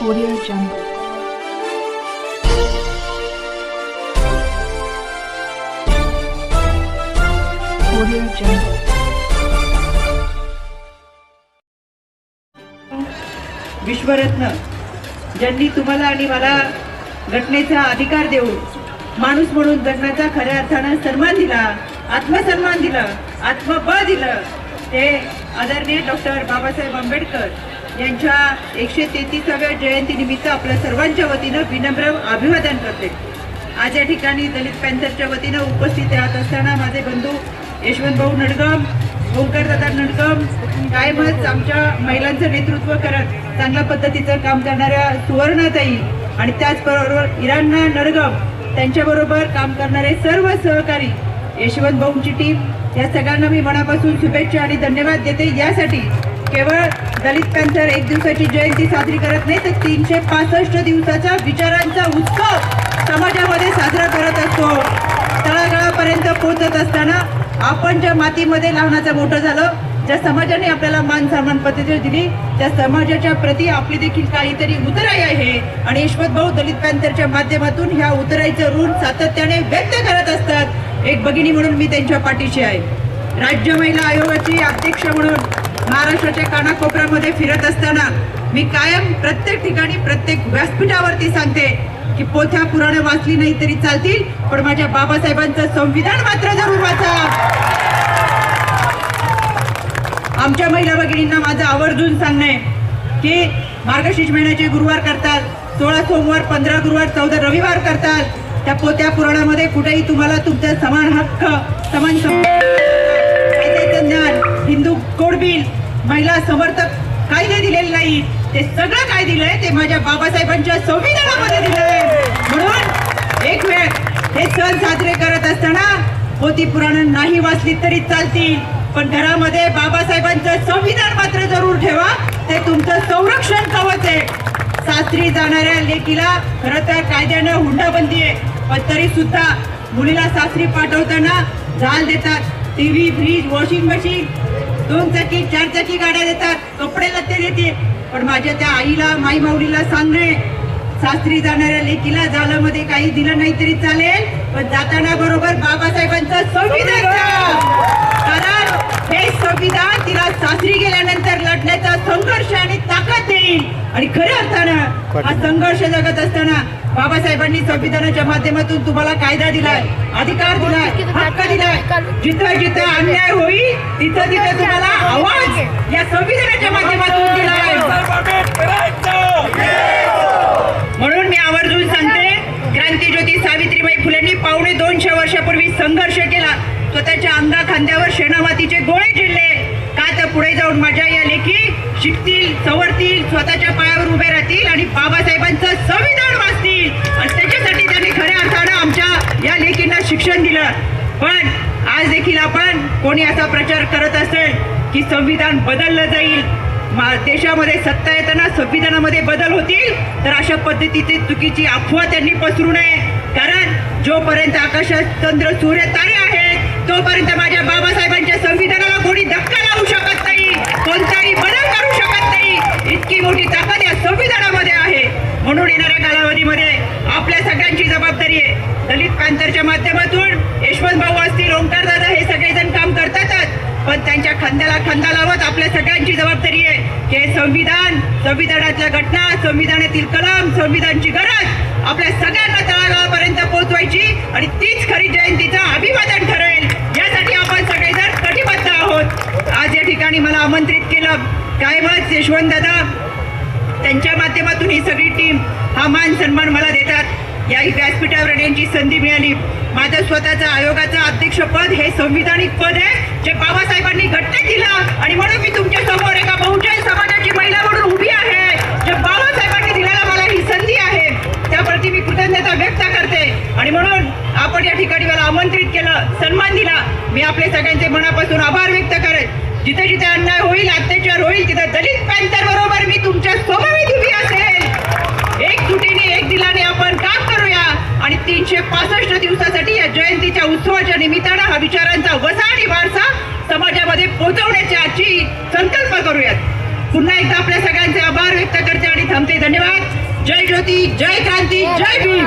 Audio Jungle. Audio Jungle. विश्वरत्न ज्यांनी तुम्हाला आणि मला घटनेचा अधिकार देऊन माणूस म्हणून जगण्याचा खऱ्या अर्थानं सन्मान दिला आत्मसन्मान दिला आत्मबळ दिलं ते आदरणीय डॉक्टर बाबासाहेब आंबेडकर यांच्या एकशे तेहतीसाव्या जयंतीनिमित्त आपल्या सर्वांच्या वतीनं विनम्र अभिवादन करते. आज या ठिकाणी दलित पॅन्थरच्या वतीनं उपस्थित राहत असताना माझे बंधू यशवंतभाऊ नडगम ओंकारदादा नडगम कायमच आमच्या महिलांचं नेतृत्व करत चांगल्या पद्धतीचं काम करणाऱ्या सुवर्णाताई आणि त्याचबरोबर इराणा नडगम त्यांच्याबरोबर काम करणारे सर्व सहकारी यशवंत भाऊंची टीम या सगळ्यांना मी मनापासून शुभेच्छा आणि धन्यवाद देते. यासाठी केवळ दलित पॅन्थर एक दिवसाची जयंती साजरी करत नाही तर तीनशे पासष्ट दिवसाचा विचारांचा उत्सव समाजामध्ये साजरा करत असतो. तळागाळापर्यंत पोहोचत असताना आपण ज्या मातीमध्ये लहानाचं मोठं झालं ज्या समाजाने आपल्याला मान सन्मान पद्धती दिली त्या समाजाच्या प्रती आपली देखील काहीतरी उतराई आहे. आणि यशवंत भाऊ दलित पॅन्थरच्या माध्यमातून ह्या उतराईचं ऋण सातत्याने व्यक्त करत असतात. एक भगिनी म्हणून मी त्यांच्या पाठीशी आहे. राज्य महिला आयोगाची अध्यक्ष म्हणून महाराष्ट्राच्या कानाकोपऱ्यामध्ये फिरत असताना मी कायम प्रत्येक ठिकाणी प्रत्येक व्यासपीठावरती सांगते की पोथ्या पुराणं वाचली नाही तरी चालतील पण माझ्या बाबासाहेबांचं संविधान मात्र जरूर वाचा. आमच्या महिला भगिनींना माझं आवर्जून सांगणे की मार्गशीर्ष महिन्याचे गुरुवार करतात सोळा सोमवार पंधरा गुरुवार चौदा रविवार करतात त्या पोत्या पुराणामध्ये कुठेही तुम्हाला तुमचा समान हक्क समान कल्याण हिंदू कोडबिल महिला समर्थक कायदे दिलेले नाही. ते सगळं काय दिलंय? ते माझ्या बाबासाहेबांच्या संविधानामध्ये दिलंय. म्हणून एक वेळ हे सण साजरे करत असताना होती पुराण नाही वाचली तरी चालतील. पण घरामध्ये बाबासाहेबांचं संविधान मात्र जरूर ठेवा. ते तुमचं संरक्षण कवच आहे. सासरी जाणाऱ्या लेकीला खरं तर कायद्यानं हुंडाबंदी आहे. पण तरी सुद्धा मुलीला सासरी पाठवताना जाल देतात. टीव्ही फ्रीज वॉशिंग मशीन दोन चाकी चार चाकी गाड्या देतात. कपडे लत्ते देते. पण माझ्या त्या आईला माई माऊलीला सांगणे सासरी जाणाऱ्या लेकीला जालामध्ये काही दिलं नाही तरी चालेल पण जाताना बरोबर बाबासाहेबांचं संविधान. कारण हे संविधान तिला सासरी गेल्यानंतर लढण्याचा संघर्ष आणि ताकद देईल. आणि खऱ्या अर्थानं हा संघर्ष जगत असताना बाबासाहेबांनी संविधानाच्या माध्यमातून तुम्हाला कायदा दिलाय अधिकार दिलाय हक्क दिलाय. जिथं जिथं अन्याय होईल तिथं तिथं तुम्हाला आवाज या संविधानाच्या माध्यमातून दिलाय. म्हणून मी आवर्जून सांगते क्रांतीज्योती सावित्रीबाई फुलेंनी पावणे दोनशे वर्षापूर्वी संघर्ष केला. स्वतःच्या अंगा खांद्यावर शेणामातीचे गोळे झेलले का तर पुढे जाऊन माझ्या या लेखी शिकतील सवरतील स्वतःच्या पायावर उभे राहतील आणि बाबासाहेबांचं संविधान वाचतील. आणि त्याच्यासाठी त्यांनी खऱ्या अर्थानं आमच्या या लेखींना शिक्षण दिलं. पण आज देखील आपण कोणी असा प्रचार करत असेल की संविधान बदललं जाईल मा- देशामध्ये सत्ता येताना संविधानामध्ये बदल होतील तर अशा पद्धतीची चुकीची अफवा त्यांनी पसरू नये. कारण जोपर्यंत आकाशात चंद्र सूर्य तारे आहेत तोपर्यंत माझ्या बाबासाहेबांच्या संविधानाला कोणी धक्का लावू शकत नाही कोणताही बदल करू शकत नाही. इतकी मोठी ताकद या संविधानामध्ये आहे. म्हणून येणाऱ्या कालावधीमध्ये आपल्या सगळ्यांची जबाबदारी आहे. दलित पॅंथरच्या माध्यमातून यशवंत भाऊ असतील ओंकार दादा हे सगळेजण काम करतातच. पण त्यांच्या खांद्याला खांदा लावत आपल्या सगळ्यांची जबाबदारी आहे. की हे संविधान संविधानातल्या घटना संविधानातील कलम संविधानची गरज आपल्या सगळ्यांना तळागाळापर्यंत पोहोचवायची आणि तीच खरी जयंतीचं अभिवादन ठरेल. यासाठी आपण सगळेजण कटिबद्ध आहोत. आज या ठिकाणी मला आमंत्रित केलं कायमच यशवंत दादा त्यांच्या माध्यमातून ही सगळी टीम हा मान सन्मान मला देतात. या व्यासपीठावर येण्याची संधी मिळाली. माझं स्वतःचं आयोगाचं अध्यक्षपद हे संविधानिक पद आहे. जे बाबासाहेबांनी घट्ट दिलं आणि म्हणून मी तुमच्यासमोर एका बहुजन समाजाची महिला म्हणून उभी आहे. जे बाबासाहेबांनी दिलेला मला ही संधी आहे त्याप्रती मी कृतज्ञता व्यक्त करते आणि म्हणून आपण या ठिकाणी मला आमंत्रित केलं सन्मान दिला मी आपले सगळ्यांचे मनापासून आभार व्यक्त करेन. जिथे जिथे अन्याय होईल अत्याचार होईल तिथे दलित पॅन्थर बरोबर मी तुमच्या समवेत उभी असेल. एक तुटीने एक दिलाने आपण काम करूया. आणि तीनशे पासष्ट दिवसासाठी या जयंतीच्या उत्सवाच्या निमित्तानं हा विचारांचा वसा आणि वारसा समाजामध्ये पोहोचवण्याची आजची संकल्प करूयात. पुन्हा एकदा आपल्या सगळ्यांचे आभार व्यक्त करते आणि थांबते. धन्यवाद. जय ज्योती जय क्रांती जय भीम.